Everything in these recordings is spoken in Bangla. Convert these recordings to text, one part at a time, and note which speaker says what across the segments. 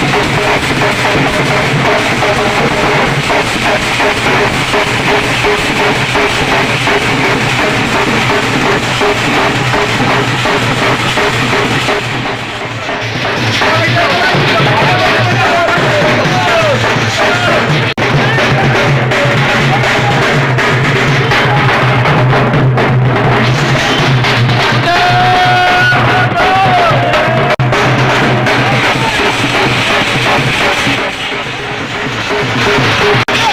Speaker 1: Thank you.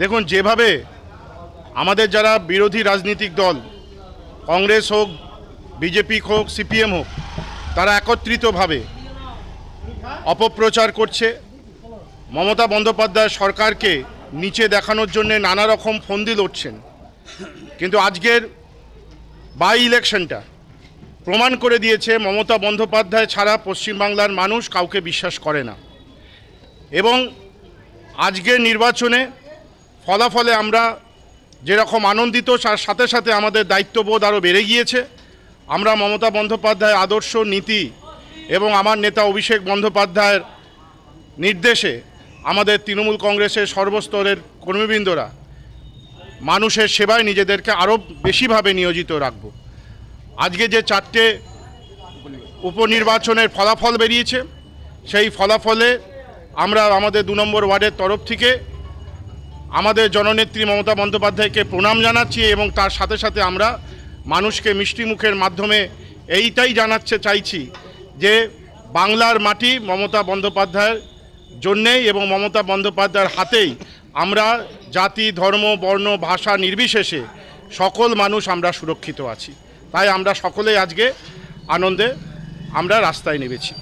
Speaker 1: দেখুন, যেভাবে আমাদের যারা বিরোধী রাজনৈতিক দল, কংগ্রেস হোক, বিজেপি হোক, সিপিএম হোক, তারা একত্রিতভাবে অপপ্রচার করছে। মমতা বন্দ্যোপাধ্যায় সরকারকে নিচে দেখানোর জন্য নানা রকম ফন্দি লড়ছেন। কিন্তু আজকের বাই ইলেকশনটা প্রমাণ করে দিয়েছে মমতা বন্দ্যোপাধ্যায় ছাড়া পশ্চিমবাংলার মানুষ কাউকে বিশ্বাস করে না। এবং আজকের নির্বাচনে ফলাফলে আমরা যেরকম আনন্দিত, তার সাথে সাথে আমাদের দায়িত্ববোধ আরও বেড়ে গিয়েছে। আমরা মমতা বন্দ্যোপাধ্যায় আদর্শ নীতি এবং আমার নেতা অভিষেক বন্দ্যোপাধ্যায়ের নির্দেশে আমাদের তৃণমূল কংগ্রেসের সর্বস্তরের কর্মীবৃন্দরা মানুষের সেবায় নিজেদেরকে আরও বেশিভাবে নিয়োজিত রাখব। আজকে যে চারটে উপনির্বাচনের ফলাফল বেরিয়েছে, সেই ফলাফলে আমরা আমাদের দু নম্বর ওয়ার্ডের তরফ থেকে আমাদের জননেত্রী মমতা বন্দ্যোপাধ্যায়কে প্রণাম জানাচ্ছি এবং তার সাথে সাথে আমরা মানুষকে মিষ্টি মুখের মাধ্যমে এইটাই জানাচ্ছে, চাইছি যে বাংলার মাটি মমতা বন্দ্যোপাধ্যায়ের জন্যেই এবং মমতা বন্দ্যোপাধ্যায়ের হাতেই আমরা জাতি, ধর্ম, বর্ণ, ভাষা নির্বিশেষে সকল মানুষ আমরা সুরক্ষিত আছি। তাই আমরা সকলেই আজকে আনন্দে আমরা রাস্তায় নেমেছি।